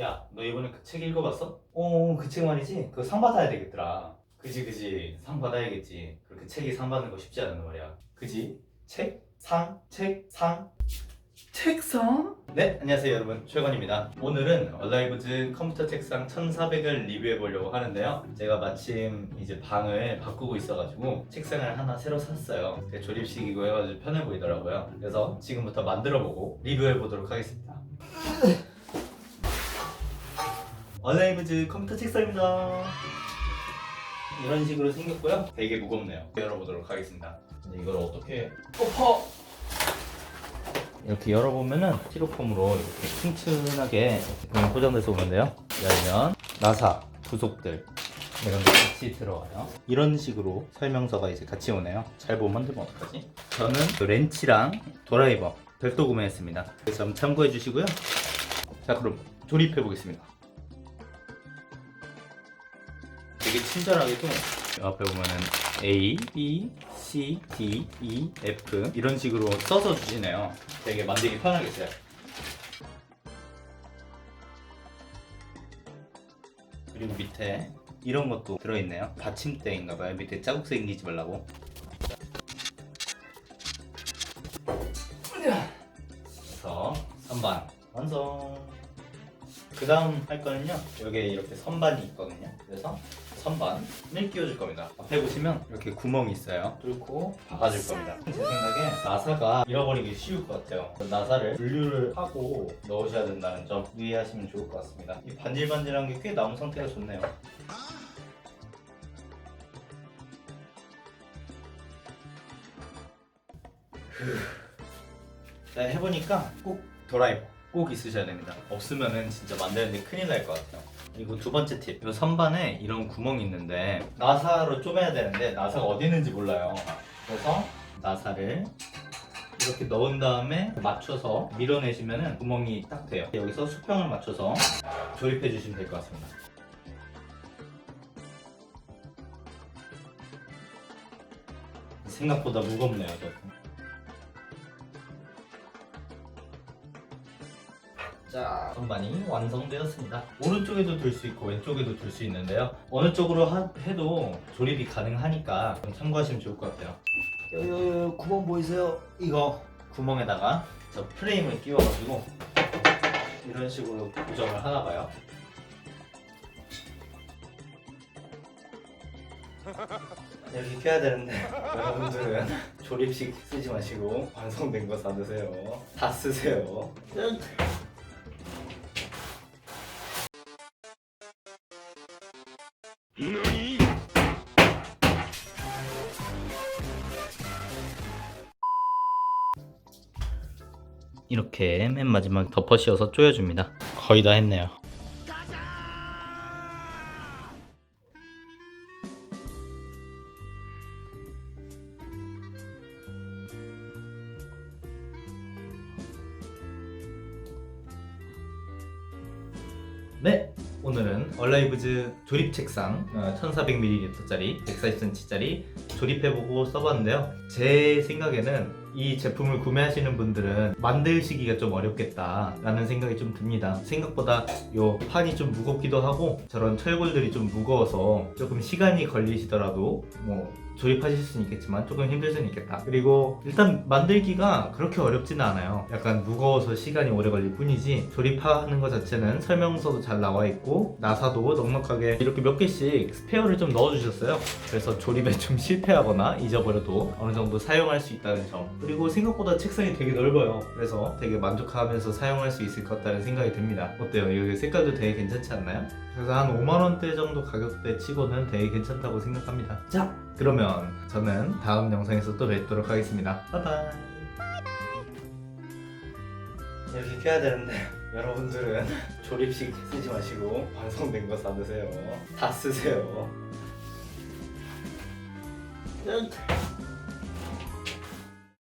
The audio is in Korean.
야, 너 이번에 그 책 읽어봤어? 어, 그 책 말이지. 그거 상 받아야 되겠더라. 그지, 그지. 상 받아야겠지. 그렇게 책이 상 받는 거 쉽지 않은 말이야. 그지? 책? 상? 책? 상? 책상? 네, 안녕하세요 여러분. 최건입니다. 오늘은 얼라이브즈 컴퓨터 책상 1400을 리뷰해 보려고 하는데요. 제가 마침 이제 방을 바꾸고 있어가지고 책상을 하나 새로 샀어요. 조립식이고 해가지고 편해 보이더라고요. 그래서 지금부터 만들어 보고 리뷰해 보도록 하겠습니다. 얼라이브즈 컴퓨터 책상입니다. 이런 식으로 생겼고요. 되게 무겁네요. 열어보도록 하겠습니다. 근데 이걸 어떻게 엎어? 이렇게 열어보면은 스티로폼으로 이렇게 튼튼하게 이렇게 포장돼서 오는데요. 열면 나사, 부속들 이런 게 같이 들어와요. 이런 식으로 설명서가 이제 같이 오네요. 잘못 만들면 어떡하지? 저는 그 렌치랑 드라이버 별도 구매했습니다. 그점 참고해 주시고요. 자 그럼 조립해 보겠습니다. 되게 친절하게도 앞에 보면은 A, B, C, D, E, F 이런 식으로 써서 주시네요. 되게 만들기 편하겠어요. 그리고 밑에 이런 것도 들어있네요. 받침대인가봐요. 밑에 자국 생기지 말라고. 그래서 선반 완성. 그 다음 할 거는요. 여기에 이렇게 선반이 있거든요. 그래서 선반을 끼워줄 겁니다. 앞에 보시면 이렇게 구멍이 있어요. 뚫고 박아줄 겁니다. 제 생각에 나사가 잃어버리기 쉬울 것 같아요. 나사를 분류를 하고 넣으셔야 된다는 점 유의하시면 좋을 것 같습니다. 이 반질반질한 게 꽤 나온 상태가 좋네요. 자, 해보니까 꼭 드라이버 꼭 있으셔야 됩니다. 없으면은 진짜 만드는데 큰일 날 것 같아요. 그리고 두 번째 팁. 이 선반에 이런 구멍이 있는데 나사로 쪼매야 되는데 나사가 어디 있는지 몰라요. 그래서 나사를 이렇게 넣은 다음에 맞춰서 밀어내시면은 구멍이 딱 돼요. 여기서 수평을 맞춰서 조립해 주시면 될 것 같습니다. 생각보다 무겁네요. 저. 자, 선반이 완성되었습니다. 오른쪽에도 둘수 있고 왼쪽에도 둘수 있는데요. 어느 쪽으로 하- 해도 조립이 가능하니까 좀 참고하시면 좋을 것 같아요. 여기 구멍 보이세요? 이거 구멍에다가 저 프레임을 끼워가지고 이런 식으로 고정을 하나 봐요. 이렇게 껴야 되는데 여러분들은 조립식 쓰지 마시고 완성된 거 사드세요. 다 쓰세요. 이렇게 맨 마지막 덮어 씌워서 조여줍니다. 거의 다 했네요. 네, 오늘은 얼라이브즈 조립 책상 1400ml짜리 140cm짜리 조립해보고 써봤는데요. 제 생각에는 이 제품을 구매하시는 분들은 만들시기가 좀 어렵겠다라는 생각이 좀 듭니다. 생각보다 요 판이 좀 무겁기도 하고 저런 철골들이 좀 무거워서 조금 시간이 걸리시더라도 뭐 조립하실 수는 있겠지만 조금 힘들 수는 있겠다. 그리고 일단 만들기가 그렇게 어렵지는 않아요. 약간 무거워서 시간이 오래 걸릴 뿐이지 조립하는 것 자체는 설명서도 잘 나와 있고 나사도 넉넉하게 이렇게 몇 개씩 스페어를 좀 넣어주셨어요. 그래서 조립에 좀 실패하거나 잊어버려도 어느 정도 사용할 수 있다는 점. 그리고 생각보다 책상이 되게 넓어요. 그래서 되게 만족하면서 사용할 수 있을 것 같다는 생각이 듭니다. 어때요? 여기 색깔도 되게 괜찮지 않나요? 그래서 한 5만 원대 정도 가격대 치고는 되게 괜찮다고 생각합니다. 자, 그러면 저는 다음 영상에서 또 뵙도록 하겠습니다. 바이바이. 이렇게 껴야 되는데 여러분들은 조립식 쓰지 마시고 완성된 거 사드세요. 다 쓰세요. 끝.